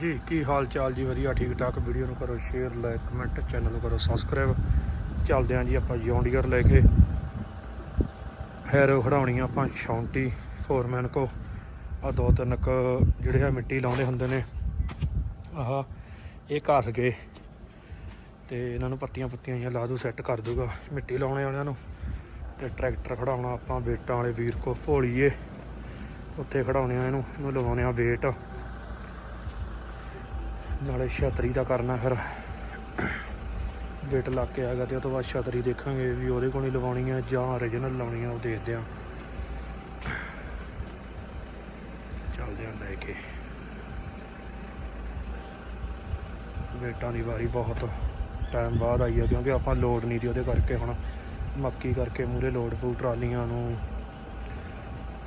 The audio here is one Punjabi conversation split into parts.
ਜੀ ਕੀ ਹਾਲ ਚਾਲ ਜੀ? ਵਧੀਆ ਠੀਕ ਠਾਕ ਵੀਡੀਓ ਨੂੰ ਕਰੋ ਸ਼ੇਅਰ, ਲਾਈਕ, ਕਮੈਂਟ, ਚੈਨਲ ਨੂੰ ਕਰੋ ਸਬਸਕ੍ਰਾਈਬ। ਚੱਲਦੇ ਆਂ ਜੀ ਆਪਾਂ ਜੌਂਡੀਅਰ ਲੈ ਕੇ। ਹੈਰੋ ਖੜਾਉਣੀਆਂ ਆਪਾਂ ਸ਼ੌਂਟੀ ਫੋਰਮੈਨ ਕੋ। ਆ ਦੋ ਤਿੰਨ ਕ ਜਿਹੜੇ ਆ ਮਿੱਟੀ ਲਾਉਂਦੇ ਹੁੰਦੇ ਨੇ। ਆਹ, ਇਹ ਘਸ ਗਏ। ਤੇ ਇਹਨਾਂ ਨੂੰ ਪੱਤੀਆਂ ਪੁੱਤੀਆਂ ਜਿਹੀਆਂ ਲਾ ਦੂ, ਸੈੱਟ ਕਰ ਦੂਗਾ ਮਿੱਟੀ ਲਾਉਣੇ ਵਾਲਿਆਂ ਨੂੰ। ਤੇ ਟਰੈਕਟਰ ਖੜਾਉਣਾ ਆਪਾਂ ਵੇਟਾਂ ਵਾਲੇ ਵੀਰ ਕੋ, ਭੋਲੀਏ। ਉੱਥੇ ਖੜਾਉਣੇ ਆ ਇਹਨੂੰ ਇਹਨੂੰ ਲਵਾਉਣੇ ਆ ਵੇਟ ਨਾਲੇ ਛਤਰੀ ਦਾ ਕਰਨਾ ਫਿਰ। ਵੇਟ ਲਾ ਕੇ ਆਏਗਾ ਤੇ ਉਹ ਤੋਂ ਬਾਅਦ ਛਤਰੀ ਦੇਖਾਂਗੇ ਵੀ ਉਹਦੇ ਕੋਲ ਹੀ ਲਵਾਉਣੀ ਆ ਜਾਂ origignal ਲਾਉਣੀ ਆ ਉਹ ਦੇਖਦੇ ਆ ਚੱਲਦੇ ਆ ਲੈ ਕੇ। ਵੇਟਾਂ ਦੀ ਵਾਰੀ ਬਹੁਤ ਟਾਈਮ ਬਾਅਦ ਆਈ ਆ ਕਿਉਂਕਿ ਆਪਾਂ ਲੋਡ ਨਹੀਂ ਦੀ ਉਹਦੇ ਕਰਕੇ ਹੁਣ। ਮੱਕੀ ਕਰਕੇ ਮੂਰੇ ਲੋਡ ਪੂ ਟਰਾਲੀਆਂ ਨੂੰ,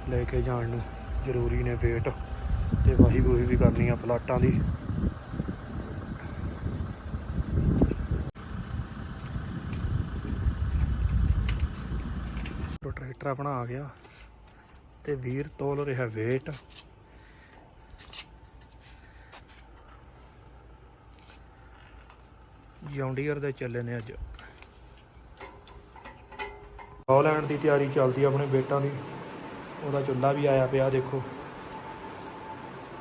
ਲੈ ਕੇ ਜਾਣ ਨੂੰ। ਜ਼ਰੂਰੀ ਨੇ ਵੇਟ ਤੇ ਵਾਹੀ ਬੂਹੀ ਵੀ ਕਰਨੀ ਆ ਫਲਾਟਾਂ ਦੀ। ਟਰੈਕਟਰ ਆਪਣਾ ਆ ਗਿਆ ਤੇ ਵੀਰ ਤੋਲ ਰਿਹਾ weight ਜੌਂਡੀਅਰ ਦੇ ਚੱਲੇ ਨੇ ਅੱਜ। ਹਾਲੈਂਡ ਦੀ ਤਿਆਰੀ ਚੱਲਦੀ ਆਪਣੇ ਬੇਟਾਂ ਦੀ ਉਹਦਾ ਚੁੱਲ੍ਹਾ ਵੀ ਆਇਆ ਪਿਆ, ਦੇਖੋ।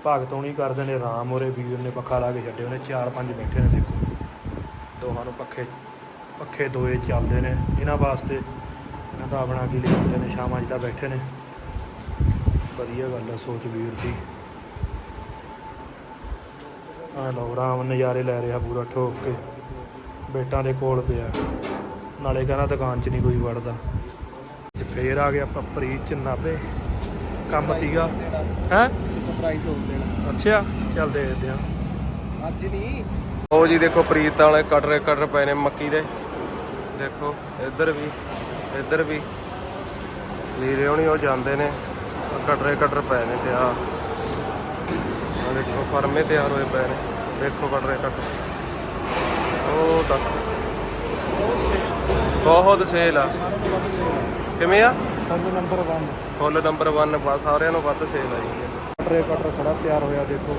ਭਗਤੋਂ ਨਹੀਂ ਕਰਦੇ ਨੇ ਰਾਮ ਹੋਰੇ ਵੀਰ ਨੇ ਪੱਖਾ ਲਾ ਕੇ ਛੱਡੇ ਉਹਨੇ ਚਾਰ ਪੰਜ ਬੈਠੇ ਨੇ, ਦੇਖੋ। ਦੋਹਾਂ ਨੂੰ ਪੱਖੇ ਪੱਖੇ ਦੋਏ ਚੱਲਦੇ ਨੇ। ਇਹਨਾਂ ਵਾਸਤੇ ਇਹਨਾਂ ਦਾ ਆਪਣਾ ਕੀ ਲਿਖਦੇ ਨੇ ਸ਼ਾਮਾਂ ਤਾਂ ਬੈਠੇ ਨੇ। ਵਧੀਆ ਗੱਲ ਆ ਸੋਚ ਵੀਰ ਦੀ। ਆ ਲਓ ਰਾਮ ਨਜ਼ਾਰੇ ਲੈ ਰਿਹਾ ਪੂਰਾ ਠੋਕ ਕੇ। ਬੇਟਾਂ ਦੇ ਕੋਲ ਪਿਆ। ਨਾਲੇ ਕਹਿੰਦਾ ਦੁਕਾਨ 'ਚ ਨਹੀਂ ਕੋਈ ਵੜਦਾ। ਅੱਜ ਫੇਰ ਆ ਗਿਆ ਆਪਾਂ ਪ੍ਰੀਤ ਚ ਨਾਭੇ ਕੰਮ ਤੀਗਾ। ਹੈ? ਸਰਪ੍ਰਾਈਜ਼ ਹੋ ਦੇਣਾ। ਅੱਛਾ ਚੱਲ ਦੇਖਦੇ ਆ। ਅੱਜ ਨਹੀਂ। ਉਹ ਜੀ ਦੇਖੋ ਪ੍ਰੀਤ ਵਾਲੇ ਕਟਰੇ ਕਟਰ ਪਏ ਨੇ ਮੱਕੀ ਦੇ। ਦੇਖੋ ਇੱਧਰ ਵੀ। ਇੱਧਰ ਵੀ ਲੀਰੇ ਹੋਣੀ ਉਹ ਜਾਂਦੇ ਨੇ ਕਟਰੇ ਕਟਰ ਪਏ ਨੇ ਤੇ ਆ ਆ ਦੇਖੋ ਫਰਮੇ ਤਿਆਰ ਹੋਏ ਪਏ ਨੇ ਦੇਖੋ ਕਟਰੇ ਕਟਰ ਉਹ ਤੱਕ ਬਹੁਤ ਸੇਲ ਆ। ਕਿਵੇਂ ਆ? ਨੰਬਰ 1 ਫੁੱਲ ਨੰਬਰ 1 ਬਸ ਸਾਰਿਆਂ ਨੂੰ ਵੱਧ ਸੇਲ ਆ ਜੀ। ਕਟਰੇ ਕਟਰ ਖੜਾ ਤਿਆਰ ਹੋਇਆ ਦੇਖੋ।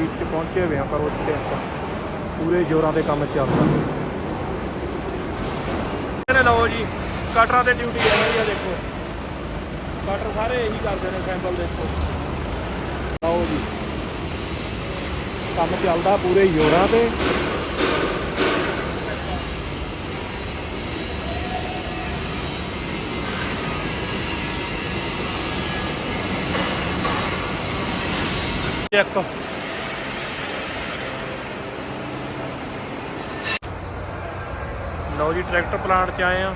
ਪ੍ਰੀਤ ਚ ਪਹੁੰਚੇ ਹੋਏ ਆ, ਪਰ ਉਹ ਚੈੱਕ ਪੂਰੇ ਜ਼ੋਰਾਂ ਤੇ ਕੰਮ ਚੱਲਦਾ ਨੇ ਲਓ ਜੀ, ਕਟਰਾਂ ਤੇ ਡਿਊਟੀ ਆ ਰਹੀ ਦੇਖੋ। ਕਟਰ ਸਾਰੇ ਇਹੀ ਕਰਦੇ ਨੇ ਸੈਂਪਲ ਦੇਖੋ ਲਓ ਜੀ। ਕੰਮ ਚੱਲਦਾ ਪੂਰੇ ਜ਼ੋਰਾਂ ਤੇ। ਚੈੱਕ ਲਓ ਜੀ ਟਰੈਕਟਰ ਪਲਾਂਟ 'ਚ ਆਏ ਆ।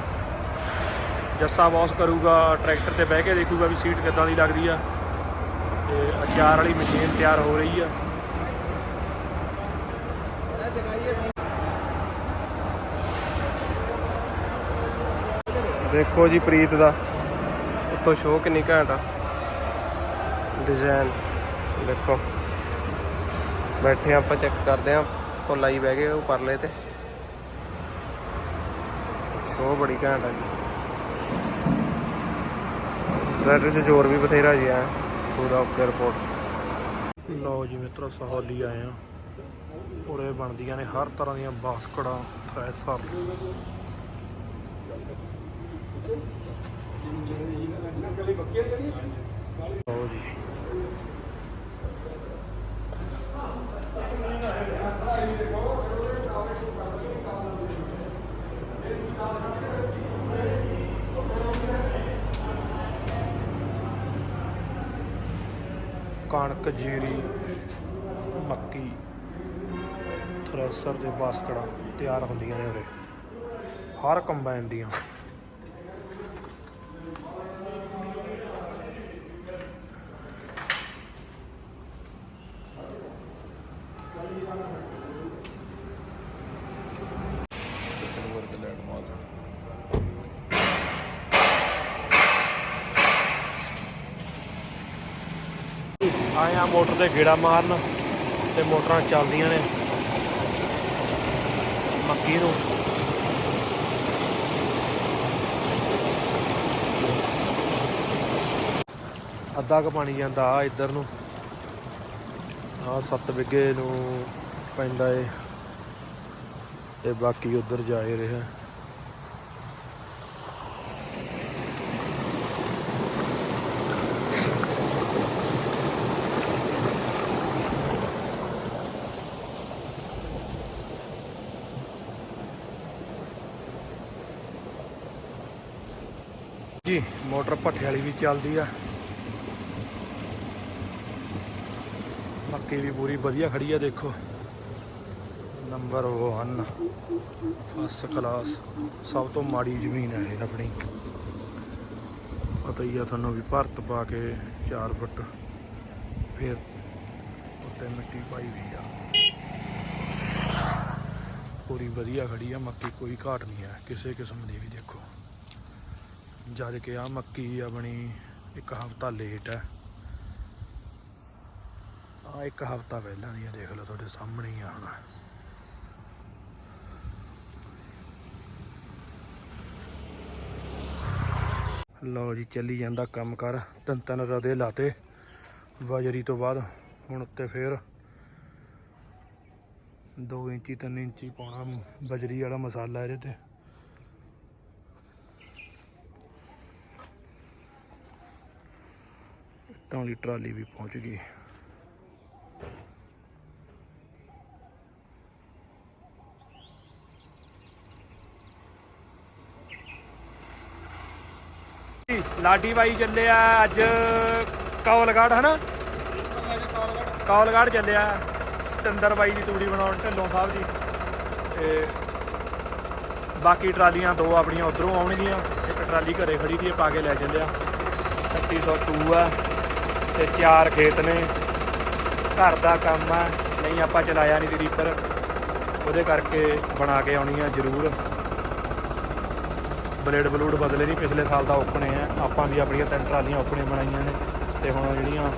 ਜੱਸਾ ਬੌਸ ਕਰੂਗਾ ਟਰੈਕਟਰ ਤੇ ਬਹਿ ਕੇ ਦੇਖੂਗਾ ਵੀ ਸੀਟ ਕਿੱਦਾਂ ਦੀ ਲੱਗਦੀ ਆ। ਤੇ ਅਚਾਰ ਵਾਲੀ ਮਸ਼ੀਨ ਤਿਆਰ ਹੋ ਰਹੀ ਆ। ਦੇਖੋ ਜੀ ਪ੍ਰੀਤ ਦਾ। ਉੱਤੋਂ ਸ਼ੋਅ ਕਿੰਨੀ ਘੈਂਟ ਆ। ਡਿਜ਼ਾਈਨ ਦੇਖੋ। ਬੈਠੇ ਆਪਾਂ ਚੈੱਕ ਕਰਦੇ ਆ ਕੋਲਾ ਹੀ ਬਹਿ ਗਏ ਉਹ ਪਰਲੇ ਤੇ। ਸ਼ੋਅ ਬੜੀ ਘੈਂਟ ਆ ਜੀ। ਟਰੈਕਟਰ 'ਚ ਜ਼ੋਰ ਵੀ ਬਥੇਰਾ ਜੀ ਆ ਪੂਰਾ ਓਕੇ ਰਿਪੋਰਟ ਲਓ ਜੀ ਮਿੱਤਰੋ ਸਹੌਲੀ ਆਏ ਆ। ਉਰੇ ਬਣਦੀਆਂ ਨੇ ਹਰ ਤਰ੍ਹਾਂ ਦੀਆਂ ਬਾਸਕੜਾਂ ਥ੍ਰੈਸਰ। ਲਓ ਜੀ। ਕਣਕ ਜੀਰੀ ਮੱਕੀ ਥ੍ਰੈਸ਼ਰ ਤੇ ਬਾਸਕੜਾਂ ਤਿਆਰ ਹੁੰਦੀਆਂ ਨੇ ਉਰੇ। ਹਰ ਕੰਬਾਈਨ ਦੀਆਂ। ਆਏ ਆ ਮੋਟਰ ਤੇ ਗੇੜਾ ਮਾਰਨ ਤੇ ਮੋਟਰਾਂ ਚੱਲਦੀਆਂ ਨੇ। ਮੱਕੀ ਨੂੰ। ਅੱਧਾ ਕ ਪਾਣੀ ਜਾਂਦਾ ਆ ਇੱਧਰ ਨੂੰ। ਆ 7 ਵਿਗੇ ਨੂੰ ਪੈਂਦਾ ਏ। ਤੇ ਬਾਕੀ ਉਧਰ ਜਾਏ ਰਿਹਾ। ਜੀ, ਮੋਟਰ ਭੱਠੇ ਵਾਲੀ ਵੀ ਚੱਲਦੀ ਆ। ਮੱਕੀ ਵੀ ਪੂਰੀ ਵਧੀਆ ਖੜੀ ਆ, ਦੇਖੋ। ਨੰਬਰ 1 ਫਸਟ ਕਲਾਸ ਸਭ ਤੋਂ ਮਾੜੀ ਜ਼ਮੀਨ ਹੈ ਇਹ ਆਪਣੀ। ਪਤਾ ਹੀ ਆ ਤੁਹਾਨੂੰ ਵੀ ਭਰਤ ਪਾ ਕੇ 4 ਫੁੱਟ, ਫਿਰ ਉੱਤੇ ਮਿੱਟੀ ਪਾਈ ਵੀ ਆ। ਪੂਰੀ ਵਧੀਆ ਖੜੀ ਆ, ਮੱਕੀ ਕੋਈ ਘਾਟ ਨਹੀਂ ਹੈ ਕਿਸੇ ਕਿਸਮ ਦੀ ਵੀ ਦੇਖੋ। ਜਦ ਕਿ ਆ ਮੱਕੀ ਆਪਣੀ ਇੱਕ ਹਫਤਾ ਲੇਟ ਹੈ। ਆ ਇੱਕ ਹਫਤਾ ਪਹਿਲਾਂ ਦੀ ਆ ਦੇਖ ਲਓ ਤੁਹਾਡੇ ਸਾਹਮਣੇ ਹੀ ਆ ਲਓ ਜੀ, ਚੱਲੀ ਜਾਂਦਾ ਕੰਮ ਕਰ ਤਿੰਨ ਤਿੰਨ ਰਦੇ ਲਾਤੇ। ਬਜਰੀ ਤੋਂ ਬਾਅਦ ਹੁਣ ਉੱਤੇ ਫੇਰ 2 ਇੰਚੀ 3 ਇੰਚੀ ਪਾਉਣਾ ਬਜਰੀ ਵਾਲਾ ਮਸਾਲਾ ਇਹਦੇ ਤੇ। ਇੱਟਾਂ ਵਾਲੀ ਟਰਾਲੀ ਵੀ ਪਹੁੰਚ ਗਈ। ਲਾਡੀ ਬਾਈ ਚੱਲਿਆ ਅੱਜ ਕੌਲਗੜ ਹਨਾ? ਕੌਲਗੜ ਚੱਲਿਆ ਸਤਿੰਦਰ ਬਾਈ ਦੀ ਤੂੜੀ ਬਣਾਉਣ ਢਿੱਲੋਂ ਸਾਹਿਬ ਦੀ ਤੇ ਬਾਕੀ ਟਰਾਲੀਆਂ ਦੋ ਆਪਣੀਆਂ ਉਧਰੋਂ ਆਉਣਗੀਆਂ। ਇੱਕ ਟਰਾਲੀ ਘਰੇ ਖੜੀ ਦੀ ਪਾ ਕੇ ਲੈ ਚੱਲਿਆ 3602 ਆ। ਤੇ ਚਾਰ ਖੇਤ ਨੇ। ਘਰ ਦਾ ਕੰਮ ਆ ਨਹੀਂ ਆਪਾਂ ਚਲਾਇਆ ਨਹੀਂ ਦੀ ਰੀਪਰ ਉਹਦੇ ਕਰਕੇ ਬਣਾ ਕੇ ਆਉਣੀ ਆ ਜ਼ਰੂਰ। ਬਲੇਡ ਬਲੂਡ ਬਦਲੇ ਨਹੀਂ ਪਿਛਲੇ ਸਾਲ ਦਾ ਓਪਨੇ ਆ। ਆਪਾਂ ਵੀ ਆਪਣੀਆਂ ਤਿੰਨ ਟਰਾਲੀਆਂ ਓਪਨੇ ਬਣਾਈਆਂ ਨੇ। ਤੇ ਹੁਣ ਜਿਹੜੀਆਂ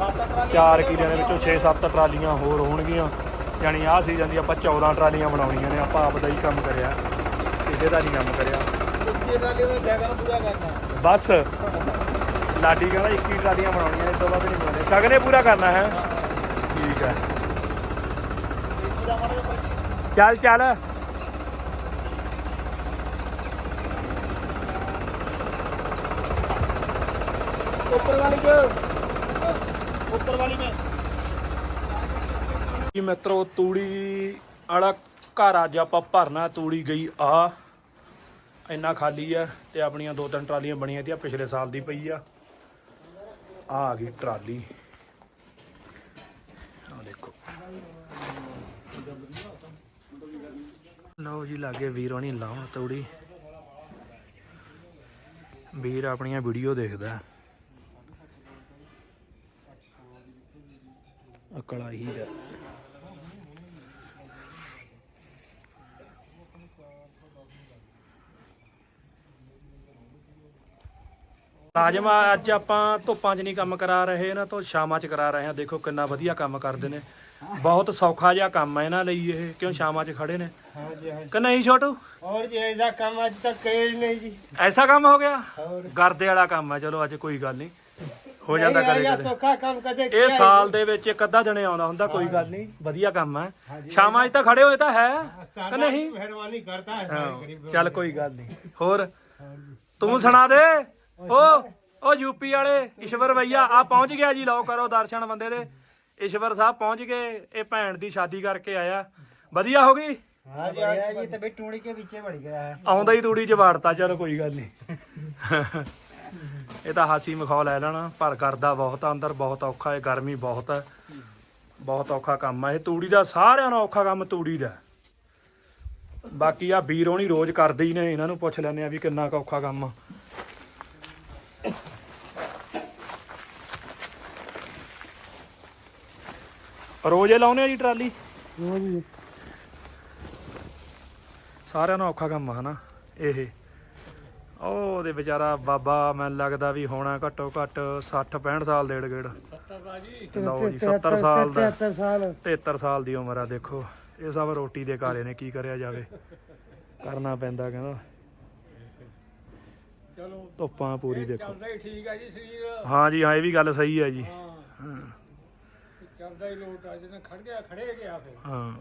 ਚਾਰ ਕਿਲਿਆਂ ਦੇ ਵਿੱਚੋਂ 6-7 ਟਰਾਲੀਆਂ ਹੋਰ ਹੋਣਗੀਆਂ। ਯਾਨੀ ਆਹ ਸੀਜ਼ਨ ਦੀ ਆਪਾਂ 14 ਟਰਾਲੀਆਂ ਬਣਾਉਣੀਆਂ ਨੇ। ਆਪਾਂ ਆਪ ਦਾ ਹੀ ਕੰਮ ਕਰਿਆ। ਕਿਸੇ ਦਾ ਨਹੀਂ ਕੰਮ ਕਰਿਆ। ਬਸ। ਲਾਡੀ ਕਹਿੰਦਾ 21 ਲਾਡੀਆਂ ਬਣਾਉਣੀਆਂ ਇਸ ਤੋਂ ਬਾਅਦ ਨਹੀਂ ਬਣਾਉਣੇ ਸ਼ਗਨੇ ਪੂਰਾ ਕਰਨਾ ਹੈ। ਠੀਕ ਹੈ। ਚੱਲ ਚੱਲ। ਉੱਪਰ ਵਾਲੀ ਕਿ ਉੱਪਰ ਵਾਲੀ ਮੈਂ ਜੀ ਮਿੱਤਰੋ ਤੂੜੀ ਵਾਲਾ ਘਰ ਅੱਜ ਆਪਾਂ ਭਰਨਾ ਤੂੜੀ ਗਈ ਆ। ਇੰਨਾ ਖਾਲੀ ਆ ਤੇ ਆਪਣੀਆਂ ਦੋ ਤਿੰਨ ਟਰਾਲੀਆਂ ਬਣੀਆਂ ਤੀਆਂ ਪਿਛਲੇ ਸਾਲ ਦੀ ਪਈ ਆ। ਆ ਆ ਗਈ ਟਰਾਲੀ। ਆ ਦੇਖੋ। ਲਓ ਜੀ, ਲਾਗੇ ਵੀਰ ਹੋਣੀ ਲਾਉਣ ਤੂੜੀ। ਵੀਰ ਆਪਣੀਆਂ ਵੀਡੀਓ ਦੇਖਦਾ। ਅਕਲ ਹੀ। ਦਾ ਲਾਜਮਾ ਅੱਜ ਆਪਾਂ ਧੁੱਪਾਂ 'ਚ ਨਹੀਂ ਕੰਮ ਕਰਾ ਰਹੇ ਇਹਨਾਂ ਤੋਂ ਸ਼ਾਮਾਂ 'ਚ ਕਰਾ ਰਹੇ ਹਾਂ ਦੇਖੋ ਕਿੰਨਾ ਵਧੀਆ ਕੰਮ ਕਰਦੇ ਨੇ ਬਹੁਤ ਸੌਖਾ ਜਿਹਾ ਕੰਮ ਹੈ ਇਹਨਾਂ ਲਈ ਇਹ ਕਿਉਂ ਸ਼ਾਮਾਂ 'ਚ ਖੜੇ ਨੇ हाँ जी हाँ ਕਿ ਨਹੀਂ ਛੋਟੂ और जी ऐसा काम आज तक कहे ही नहीं जी ਐਸਾ ਕੰਮ ਹੋ ਗਿਆ और ਗਰਦੇ ਵਾਲਾ ਕੰਮ ਹੈ ਚਲੋ ਅੱਜ ਕੋਈ ਗੱਲ ਨਹੀਂ ਹੋ ਜਾਂਦਾ नहीं, ਕਦੇ ऐसा ਕਦੇ सौखा काम कदे ਇਹ ਸਾਲ ਦੇ ਵਿੱਚ ਇੱਕ ਅੱਧਾ ਜਣੇ ਆਉਂਦਾ ਹੁੰਦਾ ਕੋਈ ਗੱਲ ਨਹੀਂ ਵਧੀਆ ਕੰਮ ਹੈ ਸ਼ਾਮਾਂ 'ਚ ਤਾਂ ਖੜੇ ਹੋਏ ਤਾਂ ਹੈ ਕਿ ਨਹੀਂ मेहरबानी करता है सारे ਹਾਂ, गरीब ਚੱਲ ਕੋਈ ਗੱਲ ਨਹੀਂ ਹੋਰ ਤੂੰ ਸੁਣਾ ਦੇ ਓ ਓ ਯੂਪੀ ਵਾਲੇ ਈਸ਼ਵਰ ਭਈਆ ਆ ਪਹੁੰਚ ਗਿਆ ਜੀ ਲਓ ਕਰੋ ਦਰਸ਼ਨ ਬੰਦੇ ਦੇ। ਈਸ਼ਵਰ ਸਾਹਿਬ ਪਹੁੰਚ ਗਏ ਇਹ ਭੈਣ ਦੀ ਸ਼ਾਦੀ ਕਰਕੇ ਆਇਆ। ਵਧੀਆ ਹੋ ਗਈ? ਹਾਂ ਜੀ ਆ ਜੀ ਤੇ ਬੇ ਟੂੜੀ ਕੇ ਵਿੱਚੇ ਵੜ ਗਿਆ। ਆਉਂਦਾ ਹੀ ਤੂੜੀ ਚ ਵਾੜਤਾ ਚਲੋ ਕੋਈ ਗੱਲ ਨਹੀਂ ਇਹ ਤਾਂ ਹਾਸੀ ਮਖੌਲ ਲੈ ਲੈਣਾ ਪਰ ਕਰਦਾ ਬਹੁਤ ਅੰਦਰ ਬਹੁਤ ਔਖਾ ਹੈ ਗਰਮੀ ਬਹੁਤ ਹੈ। ਬਹੁਤ ਔਖਾ ਕੰਮ ਆ ਇਹ ਤੂੜੀ ਦਾ ਸਾਰਿਆਂ ਨੂੰ ਔਖਾ ਕੰਮ ਤੂੜੀ ਦਾ। ਬਾਕੀ ਆ ਵੀਰ ਹੋਣੀ ਰੋਜ਼ ਕਰਦੇ ਹੀ ਨੇ ਇਹਨਾਂ ਨੂੰ ਪੁੱਛ ਲੈਣੇ ਆ ਵੀ ਕਿੰਨਾ ਔਖਾ ਕੰਮ ਆ। ਰੋਜ਼ ਹੀ ਲਾਉਨੇ ਆ ਜੀ ਟਰਾਲੀ। ਸਾਰਿਆਂ ਨੂੰ ਔਖਾ ਕੰਮ ਆ ਹਨਾ ਇਹ। ਉਹ ਉਹਦੇ ਵਿਚਾਰਾ ਬਾਬਾ ਮੈਨੂੰ ਲੱਗਦਾ ਵੀ ਹੋਣਾ ਘੱਟੋ ਘੱਟ 60 65 ਸਾਲ ਦੇ ਗੇੜ। ਲਓ ਜੀ 70 ਸਾਲ ਦਾ। 73 साल 73 ਸਾਲ ਦੀ ਉਮਰ ਆ ਦੇਖੋ। ਇਹ ਸਭ ਰੋਟੀ ਦੇ ਕਾਰੇ ਨੇ ਕੀ ਕਰਿਆ ਜਾਵੇ। ਕਰਨਾ ਪੈਂਦਾ ਕਹਿੰਦਾ। ਚਲੋ। ਧੁੱਪਾਂ ਪੂਰੀ ਦੇਖੋ। ਚੱਲਦਾ ਹੀ ਠੀਕ ਹੈ ਜੀ ਸਰੀਰ। ਹਾਂ ਜੀ ਹਾਂ ਇਹ ਵੀ ਗੱਲ ਸਹੀ ਹੈ ਜੀ। ਹਾਂ। ਚੱਲਦਾ ਹੀ ਲੋਟ ਆ ਜਦੋਂ ਖੜ ਗਿਆ ਖੜੇ ਗਿਆ ਫਿਰ। ਹਾਂ।